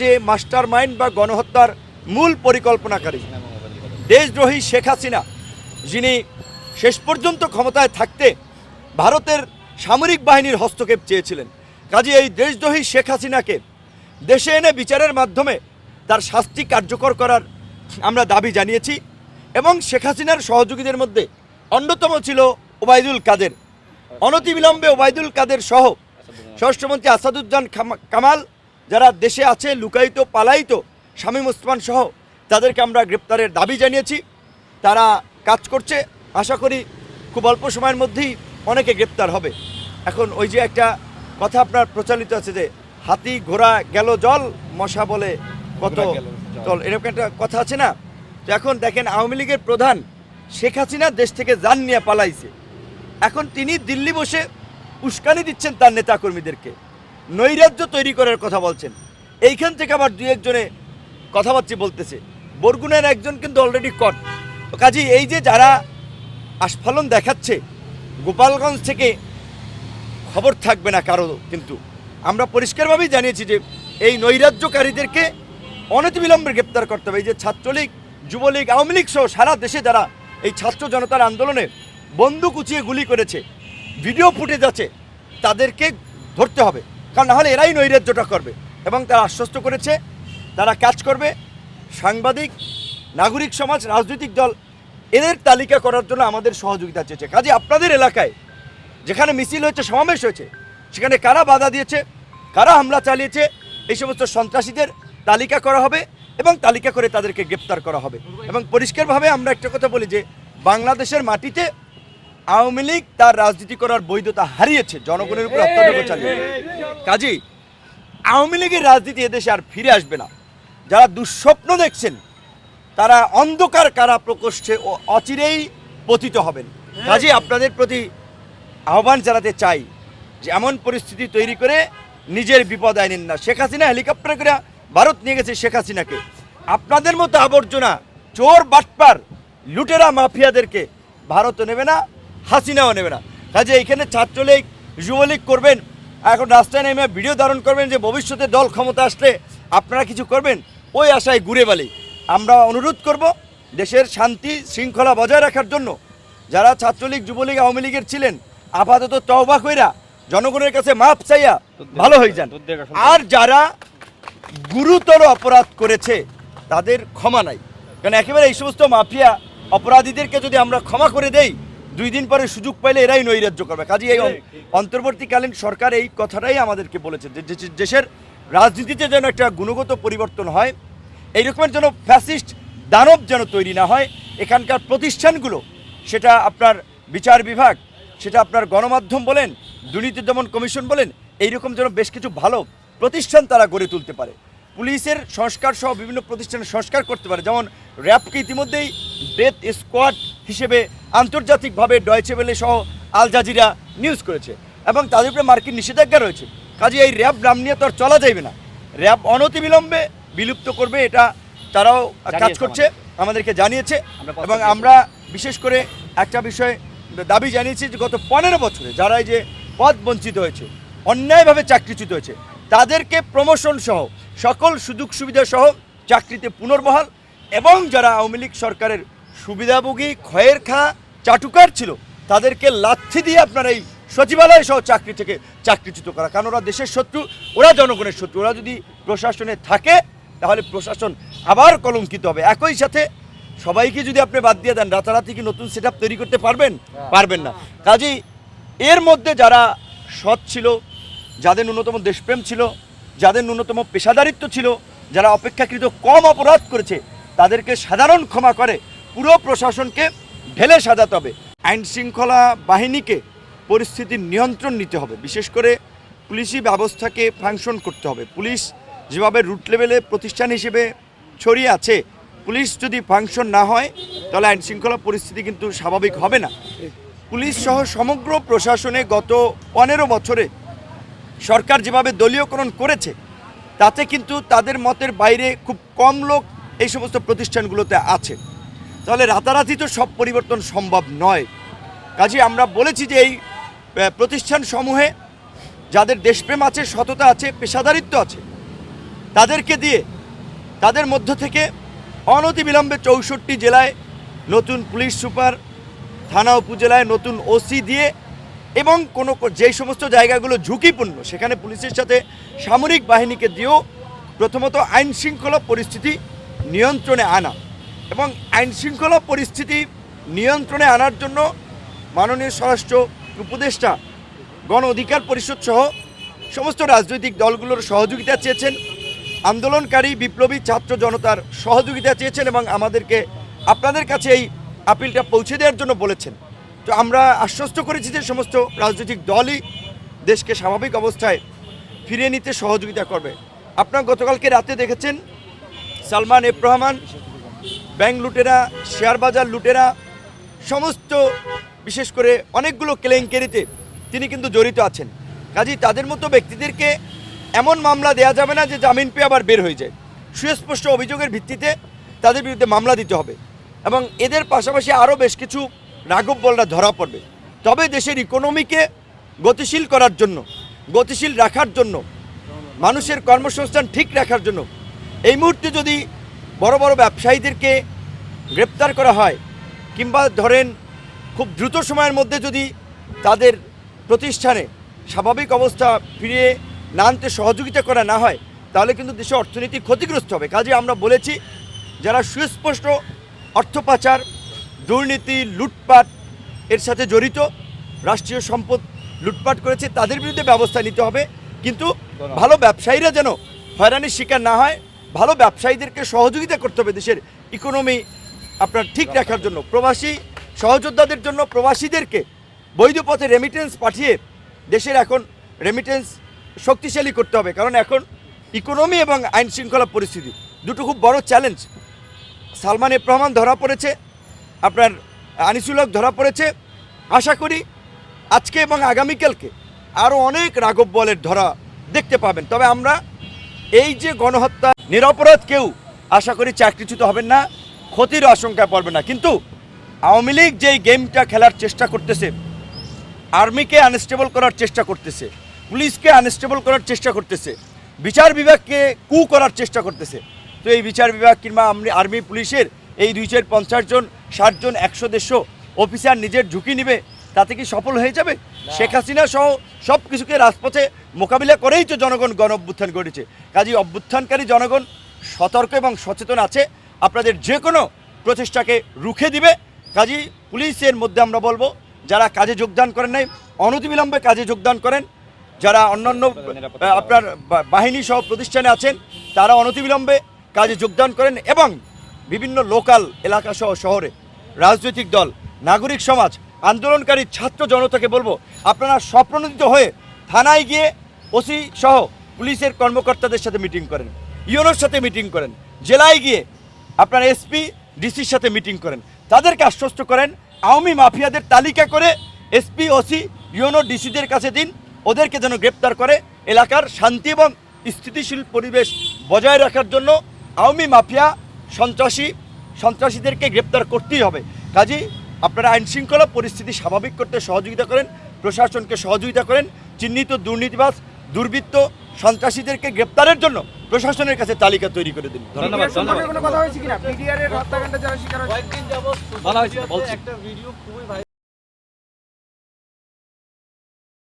যে master mind বা গণহত্যার মূল পরিকল্পনাকারী দেশদ্রোহী শেখ হাসিনা, যিনি শেষ পর্যন্ত ক্ষমতায় থাকতে ভারতের সামরিক বাহিনীর হস্তক্ষেপ চেয়েছিলেন। কাজে এই দেশদ্রোহী শেখ হাসিনাকে দেশে এনে বিচারের মাধ্যমে তার শাস্তি কার্যকর করার আমরা দাবি জানিয়েছি এবং শেখ হাসিনার সহযোগীদের মধ্যে অন্যতম ছিল ওবায়দুল কাদের। অনতিবিলম্বে ওবায়দুল কাদের সহ স্বরাষ্ট্রমন্ত্রী আসাদুজ্জান কামাল যারা দেশে আছে লুকায়িত পালায়িত শামীম ওসমান সহ তাদেরকে আমরা গ্রেপ্তারের দাবি জানিয়েছি। তারা কাজ করছে। আশা করি খুব অল্প সময়ের মধ্যেই অনেকে গ্রেপ্তার হবে। এখন ওই যে একটা কথা আপনার প্রচলিত আছে যে হাতি ঘোড়া গেল জল মশা বলে কত জল। এরকম একটা কথা আছে না? তো এখন দেখেন আওয়ামী লীগের প্রধান শেখ হাসিনা দেশ থেকে যান নিয়ে পালাইছে। এখন তিনি দিল্লি বসে উস্কানি দিচ্ছেন তার নেতাকর্মীদেরকে। নৈরাজ্য তৈরি করার কথা বলছেন। এইখান থেকে আবার দুই একজনে কথাবার্তা বলতেছে। বরগুনের একজন কিন্তু অলরেডি কট তো কাজী এই যে যারা আস্ফালন দেখাচ্ছে, গোপালগঞ্জ থেকে খবর থাকবে না কারও কিন্তু। আমরা পরিষ্কারভাবেই জানিয়েছি যে এই নৈরাজ্যকারীদেরকে অনতিবিলম্বে গ্রেপ্তার করতে হবে। এই যে ছাত্রলীগ, যুবলীগ, আওয়ামী লীগ সহ সারা দেশে যারা এই ছাত্র জনতার আন্দোলনে বন্দুক উঁচিয়ে গুলি করেছে, ভিডিও ফুটেজ আছে, তাদেরকে ধরতে হবে। কারণ নাহলে এরাই নৈরাজ্যটা করবে। এবং তারা আশ্বস্ত করেছে, তারা কাজ করবে, সাংবাদিক, নাগরিক সমাজ, রাজনৈতিক দল, এদের তালিকা করার জন্য আমাদের সহযোগিতা চেয়েছে। কাজে আপনাদের এলাকায় যেখানে মিছিল হয়েছে, সমাবেশ হয়েছে, সেখানে কারা বাধা দিয়েছে, কারা হামলা চালিয়েছে, এই সমস্ত সন্ত্রাসীদের তালিকা করা হবে এবং তালিকা করে তাদেরকে গ্রেপ্তার করা হবে। এবং পরিষ্কারভাবে আমরা একটা কথা বলি যে, বাংলাদেশের মাটিতে আওয়ামী লীগ তার রাজনীতি করার বৈধতা হারিয়েছে, জনগণের উপর অত্যাচার চালিয়ে কাজেই আওয়ামী লীগের রাজনীতি এদেশে আর ফিরে আসবে না। যারা দুঃস্বপ্ন দেখছেন, তারা অন্ধকার কারা প্রকোষ্ঠে ও অচিরেই পতিত হবেন। কাজে, আপনাদের প্রতি আহ্বান জানাতে চাই যে এমন পরিস্থিতি তৈরি করে নিজের বিপদ আইনেন না। শেখ হাসিনা হেলিকপ্টার করে ভারত নিয়ে গেছে শেখ হাসিনাকে। আপনাদের মতো আবর্জনা, চোর, বাটপার, লুটেরা, মাফিয়াদেরকে ভারতও নেবে না হাসিনাও নেবে না। কাজে এইখানে ছাত্রলীগ যুবলীগ করবেন এখন রাস্তায় নেমে ভিডিও ধারণ করবেন যে ভবিষ্যতে দল ক্ষমতা আসলে আপনারা কিছু করবেন ওই আশায় ঘুরে বালি। আমরা অনুরোধ করব দেশের শান্তি শৃঙ্খলা বজায় রাখার জন্য। যারা ছাত্রলীগ যুবলীগ আওয়ামী লীগের ছিলেন আপাতত তওবা কইরা জনগণের কাছে মাপ চাইয়া ভালো হয়ে যান। আর যারা গুরুতর অপরাধ করেছে তাদের ক্ষমা নাই। কারণ একেবারে এই সমস্ত মাফিয়া অপরাধীদেরকে যদি আমরা ক্ষমা করে দেই দুই দিন পরে সুযোগ পাইলে এরাই নৈরাজ্য করবে। কাজে এই অন্তর্বর্তীকালীন সরকার এই কথাটাই আমাদেরকে বলেছে যে দেশের রাজনীতিতে যেন একটা গুণগত পরিবর্তন হয় এই রকমের যেন ফ্যাসিস্ট দানব যেন তৈরি না হয় এখানকার প্রতিষ্ঠানগুলো সেটা আপনার বিচার বিভাগ সেটা আপনার গণমাধ্যম বলেন দুর্নীতি দমন কমিশন বলেন এইরকম যেন বেশ কিছু ভালো প্রতিষ্ঠান তারা গড়ে তুলতে পারে। পুলিশের সংস্কার সহ বিভিন্ন প্রতিষ্ঠানের সংস্কার করতে পারে যেমন র্যাবকে ইতিমধ্যেই ডেথ স্কোয়াড হিসেবে আন্তর্জাতিকভাবে ডয়চে বেলে সহ আল জাজিরা নিউজ করেছে এবং তাদের উপরে মার্কিন নিষেধাজ্ঞা রয়েছে। কাজে এই র্যাব নাম নিয়ে তো আর চলা যাবে না। র্যাব অনতিবিলম্বে বিলুপ্ত করবে এটা তারাও কাজ করছে আমাদেরকে জানিয়েছে এবং আমরা বিশেষ করে একটা বিষয়ে দাবি জানিয়েছি যে গত পনেরো বছরে যারা এই যে পদ বঞ্চিত হয়েছে অন্যায়ভাবে চাকরিচ্যুত হয়েছে তাদেরকে প্রমোশন সহ সকল সুযোগ সুবিধা সহ চাকরিতে পুনর্বহাল এবং যারা আওয়ামী লীগ সরকারের সুবিধাভোগী ক্ষয়ের খা চাটুকার ছিল। তাদেরকে লাথি দিয়ে আপনার এই সচিবালয় সহ চাকরি থেকে চাকরিচ্যুত করা। কারণ ওরা দেশের শত্রু ওরা জনগণের শত্রু। ওরা যদি প্রশাসনে থাকে তাহলে প্রশাসন আবার কলঙ্কিত হবে। একই সাথে সবাইকে যদি আপনি বাদ দিয়ে দেন রাতারাতি কি নতুন সেট তৈরি করতে পারবেন? পারবেন না। কাজেই এর মধ্যে যারা সৎ ছিল যাদের ন্যূনতম দেশপ্রেম ছিল যাদের ন্যূনতম পেশাদারিত্ব ছিল যারা অপেক্ষাকৃত কম অপরাধ করেছে তাদেরকে সাধারণ ক্ষমা করে পুরো প্রশাসনকে ঢেলে সাজাতে হবে। আইন শৃঙ্খলা বাহিনীকে পরিস্থিতির নিয়ন্ত্রণ নিতে হবে। বিশেষ করে পুলিশি ব্যবস্থাকে ফাংশন করতে হবে। পুলিশ যেভাবে রুট লেভেলে প্রতিষ্ঠান হিসেবে ছড়িয়ে আছে, পুলিশ যদি ফাংশন না হয়, তাহলে আইন শৃঙ্খলা পরিস্থিতি কিন্তু স্বাভাবিক হবে না। পুলিশ সহ সমগ্র প্রশাসনে গত পনেরো বছরে সরকার যেভাবে দলীয়করণ করেছে, তাতে কিন্তু তাদের মতের বাইরে খুব কম লোক এই সমস্ত প্রতিষ্ঠানগুলোতে আছে। তাহলে রাতারাতি তো সব পরিবর্তন সম্ভব নয়। কাজে আমরা বলেছি যে এই প্রতিষ্ঠান সমূহে যাদের দেশপ্রেম আছে, সততা আছে, পেশাদারিত্ব আছে, তাদেরকে দিয়ে তাদের মধ্য থেকে অনতিবিলম্বে চৌষট্টি জেলায় নতুন পুলিশ সুপার, থানা উপজেলায় নতুন ওসি দিয়ে এবং কোনো যে সমস্ত জায়গাগুলো ঝুঁকিপূর্ণ, সেখানে পুলিশের সাথে সামরিক বাহিনীকে দিয়েও প্রথমত আইন শৃঙ্খলা পরিস্থিতি নিয়ন্ত্রণে আনা। এবং আইন শৃঙ্খলা পরিস্থিতি নিয়ন্ত্রণে আনার জন্য মাননীয় স্বরাষ্ট্র উপদেষ্টা, গণ অধিকার পরিষদ সহ সমস্ত রাজনৈতিক দলগুলোর সহযোগিতা চেয়েছেন। আন্দোলনকারী, বিপ্লবী ছাত্র জনতার সহযোগিতা চেয়েছেন এবং আমাদেরকে আপনাদের কাছে এই আপিলটা পৌঁছে দেওয়ার জন্য বলেছেন। তো আমরা আশ্বস্ত করেছি যে সমস্ত রাজনৈতিক দলই দেশকে স্বাভাবিক অবস্থায় ফিরিয়ে নিতে সহযোগিতা করবে। আপনার গতকালকে রাতে দেখেছেন সালমান এফ রহমান ব্যাংক লুটেরা, শেয়ার বাজার লুটেরা, সমস্ত বিশেষ করে অনেকগুলো কেলেঙ্কারিতে তিনি কিন্তু জড়িত আছেন। কাজেই তাদের মতো ব্যক্তিদেরকে এমন মামলা দেয়া যাবে না যে জামিন পেয়ে আবার বের হয়ে যায়। সুস্পষ্ট অভিযোগের ভিত্তিতে তাদের বিরুদ্ধে মামলা দিতে হবে এবং এদের পাশাপাশি আরও বেশ কিছু রাঘব বলরা ধরা পড়বে। তবে দেশের ইকোনমিকে গতিশীল করার জন্য, গতিশীল রাখার জন্য, মানুষের কর্মসংস্থান ঠিক রাখার জন্য এই মুহূর্তে যদি বড় বড় ব্যবসায়ীদেরকে গ্রেপ্তার করা হয় কিংবা ধরেন খুব দ্রুত সময়ের মধ্যে যদি তাদের প্রতিষ্ঠানে স্বাভাবিক অবস্থা ফিরিয়ে না আনতে সহযোগিতা করা না হয়, তাহলে কিন্তু দেশের অর্থনীতি ক্ষতিগ্রস্ত হবে। কাজে আমরা বলেছি, যারা সুস্পষ্ট অর্থ পাচার, দুর্নীতি, লুটপাট এর সাথে জড়িত, রাষ্ট্রীয় সম্পদ লুটপাট করেছে, তাদের বিরুদ্ধে ব্যবস্থা নিতে হবে। কিন্তু ভালো ব্যবসায়ীরা যেন হয়রানির শিকার না হয় ভালো ব্যবসায়ীদেরকে সহযোগিতা করতে হবে দেশের ইকোনমি আপনার ঠিক রাখার জন্য। প্রবাসী সহযোদ্ধাদের জন্য প্রবাসীদেরকে বৈধ পথে রেমিটেন্স পাঠিয়ে দেশের এখন রেমিটেন্স শক্তিশালী করতে হবে। কারণ এখন ইকোনমি এবং আইন শৃঙ্খলা পরিস্থিতি দুটো খুব বড় চ্যালেঞ্জ সালমান এফ রহমান ধরা পড়েছে, আপনার আনিসুল হক ধরা পড়েছে। আশা করি আজকে এবং আগামীকালকে আরও অনেক রাঘব বলের ধরা দেখতে পাবেন। তবে আমরা এই যে গণহত্যা নিরপরাধ কেউ আশা করি চাকরিচ্যুত হবেন না, ক্ষতির আশঙ্কায় পড়বে না। কিন্তু আওয়ামী লীগ যেই গেমটা খেলার চেষ্টা করতেছে, আর্মিকে আনস্টেবল করার চেষ্টা করতেছে, পুলিশকে আনস্টেবল করার চেষ্টা করতেছে, বিচার বিভাগকে কু করার চেষ্টা করতেছে, তো এই বিচার বিভাগ কিংবা আর্মি পুলিশের এই দুই চার পঞ্চাশ জন, ষাট জন, একশো দেড়শো অফিসার নিজের ঝুঁকি নেবে, তাতে কি সফল হয়ে যাবে? শেখ হাসিনা সহ সব কিছুকে রাজপথে মোকাবিলা করেই তো জনগণ গণ অভ্যুত্থান ঘটেছে কাজী অভ্যুত্থানকারী জনগণ সতর্ক এবং সচেতন আছে। আপনাদের যে কোনো প্রচেষ্টাকে রুখে দিবে। কাজী পুলিশের মধ্যে আমরা বলব যারা কাজে যোগদান করেন নাই অনতিবিলম্বে কাজে যোগদান করেন। যারা অন্যান্য আপনার বাহিনী সহ প্রতিষ্ঠানে আছেন তারা অনতিবিলম্বে কাজে যোগদান করেন এবং বিভিন্ন লোকাল এলাকা সহ শহরে রাজনৈতিক দল নাগরিক সমাজ আন্দোলনকারী ছাত্র জনতাকে বলব, আপনারা স্বপ্রণোদিত হয়ে থানায় গিয়ে ওসি সহ পুলিশের কর্মকর্তাদের সাথে মিটিং করেন ইউনোর সাথে মিটিং করেন, জেলায় গিয়ে আপনার এসপি, ডিসির সাথে মিটিং করেন, তাদেরকে আশ্বস্ত করেন, আওয়ামী মাফিয়াদের তালিকা করে এসপি, ওসি, ইউনো, ডিসিদের কাছে দিন, ওদেরকে যেন গ্রেপ্তার করে এলাকার শান্তি এবং স্থিতিশীল পরিবেশ বজায় রাখার জন্য আওয়ামী মাফিয়া সন্ত্রাসী, সন্ত্রাসীদেরকে গ্রেপ্তার করতেই হবে। কাজেই আপনারা আইন শৃঙ্খলা পরিস্থিতি স্বাভাবিক করতে সহযোগিতা করেন প্রশাসনকে সহযোগিতা করেন চিহ্নিত দুর্নীতিবাস দুর্বৃত্ত সন্ত্রাসীদেরকে গ্রেপ্তারের জন্য প্রশাসনের কাছে তালিকা তৈরি করে দিন। ধন্যবাদ ধন্যবাদ। কথা হয়েছে কিনা? পিডিআর এর হত্যাকাণ্ডে যারা শিকার হয়েছে। বলা হয়েছে একটা ভিডিও খুবই ভাই